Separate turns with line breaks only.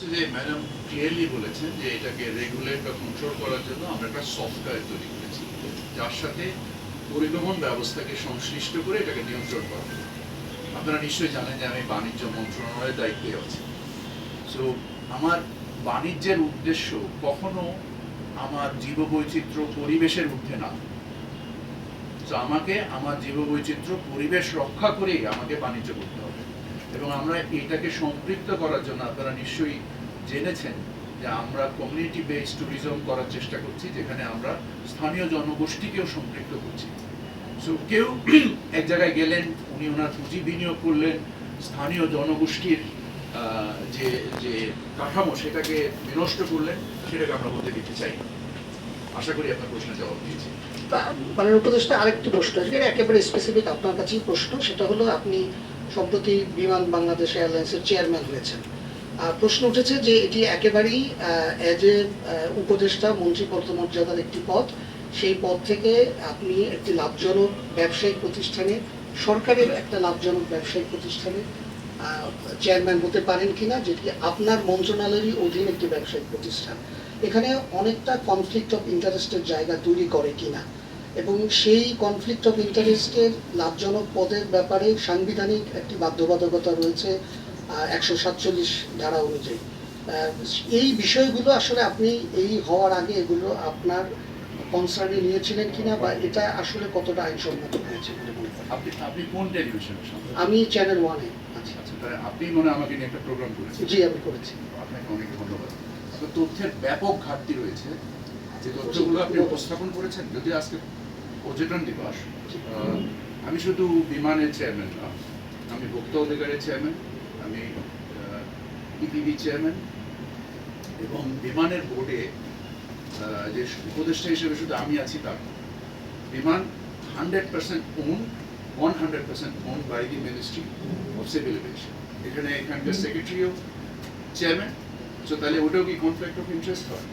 যে madam clearly বলেছেন যে এটাকে রেগুলেট বা কন্ট্রোল করার জন্য আমরা একটা সফটওয়্যার তৈরি করেছি। যার সাথে পরিবহন ব্যবস্থাকে সংশ্লিষ্ট করে এটাকে নিয়ন্ত্রণ করা। আপনারা নিশ্চয়ই জানেন যে আমি বাণিজ্য মন্ত্রণালয়ের দায়িত্বে আছি। সো আমার বাণিজ্যের উদ্দেশ্য কখনো আমার জীববৈচিত্র্য পরিবেশের ঊর্ধ্বে না। তো আমাকে আমার জীববৈচিত্র্য পরিবেশ রক্ষা করেই আমাকে বাণিজ্য করতে হবে। এবং আমরা এটাকে সম্পৃক্ত করার জন্য আপনারা নিশ্চয়ই জেনেছেন যে আমরা কমিউনিটি বেসড ট্যুরিজম করার চেষ্টা করছি, যেখানে আমরা স্থানীয় জনগোষ্ঠীকেও সম্পৃক্ত করছি। সো কেউ এক জায়গায় গেলেন, উনি ওনার পুঁজি বিনিয়োগ করলেন, স্থানীয় জনগোষ্ঠীর যে যে কাঠামো সেটাকে বিনষ্ট করলেন, সেটাকে আমরা বলতে দিতে চাই। আশা করি আপনার প্রশ্নের জবাব দিয়েছি।
মাননীয় উপদেষ্টা, আরেকটি প্রশ্ন একেবারে স্পেসিফিক আপনার কাছেই প্রশ্ন, সেটা হলো আপনি সম্প্রতি বিমান বাংলাদেশ এয়ারলাইন্সের চেয়ারম্যান হয়েছেন। আর প্রশ্ন উঠেছে যে এটি একেবারেই অ্যাজ এ উপদেষ্টা, মন্ত্রী পদমর্যাদার একটি পদ। সেই পদ থেকে আপনি একটি লাভজনক ব্যবসায়িক প্রতিষ্ঠানে, সরকারের একটা লাভজনক ব্যবসায়িক প্রতিষ্ঠানে চেয়ারম্যান হতে পারেন কিনা, যেটি আপনার মন্ত্রণালয়েরই অধীন একটি ব্যবসায়িক প্রতিষ্ঠান। এখানে অনেকটা কনফ্লিক্ট অফ ইন্টারেস্টের জায়গা তৈরি করে কিনা। এবং সেই কনফ্লিক্ট অফ ইন্টারেস্টের লাভজনক পদের ব্যাপারে সাংবিধানিক একটি বাধ্যবাধকতা রয়েছে একশো সাতচল্লিশ ধারা অনুযায়ী। এই বিষয়গুলো আসলে আপনি এই হওয়ার আগে এগুলো আপনার কনসার্নে নিয়েছিলেন কিনা বা এটা আসলে কতটা আইনসম্মত হয়েছে
আপনি আপনি কোন টেলিভিশনের সাথে
আমি চ্যানেল ওয়ানে
আচ্ছা তাহলে আপনি মনে আমাকে নিয়ে একটা প্রোগ্রাম করেছেন।
জি আমি করেছি।
আপনাকে অনেক ধন্যবাদ। তথ্যের ব্যাপক ঘাটতি রয়েছে। যে তথ্যগুলো আপনি উপস্থাপন করেছেন যদি আজকে পর্যটন দিবস আমি শুধু বিমানের চেয়ারম্যান না আমি ভোক্তা অধিকারের চেয়ারম্যান আমি ইপিবি চেয়ারম্যান এবং বিমানের বোর্ডে যে উপদেষ্টা হিসেবে শুধু আমি আছি তা না। Biman hundred percent own one hundred percent own by the ministry of civil aviation এখানে এখানকার সেক্রেটারিও চেয়ারম্যান সো তাহলে ওটাও কি কনফ্লিক্ট অফ ইন্টারেস্ট হয়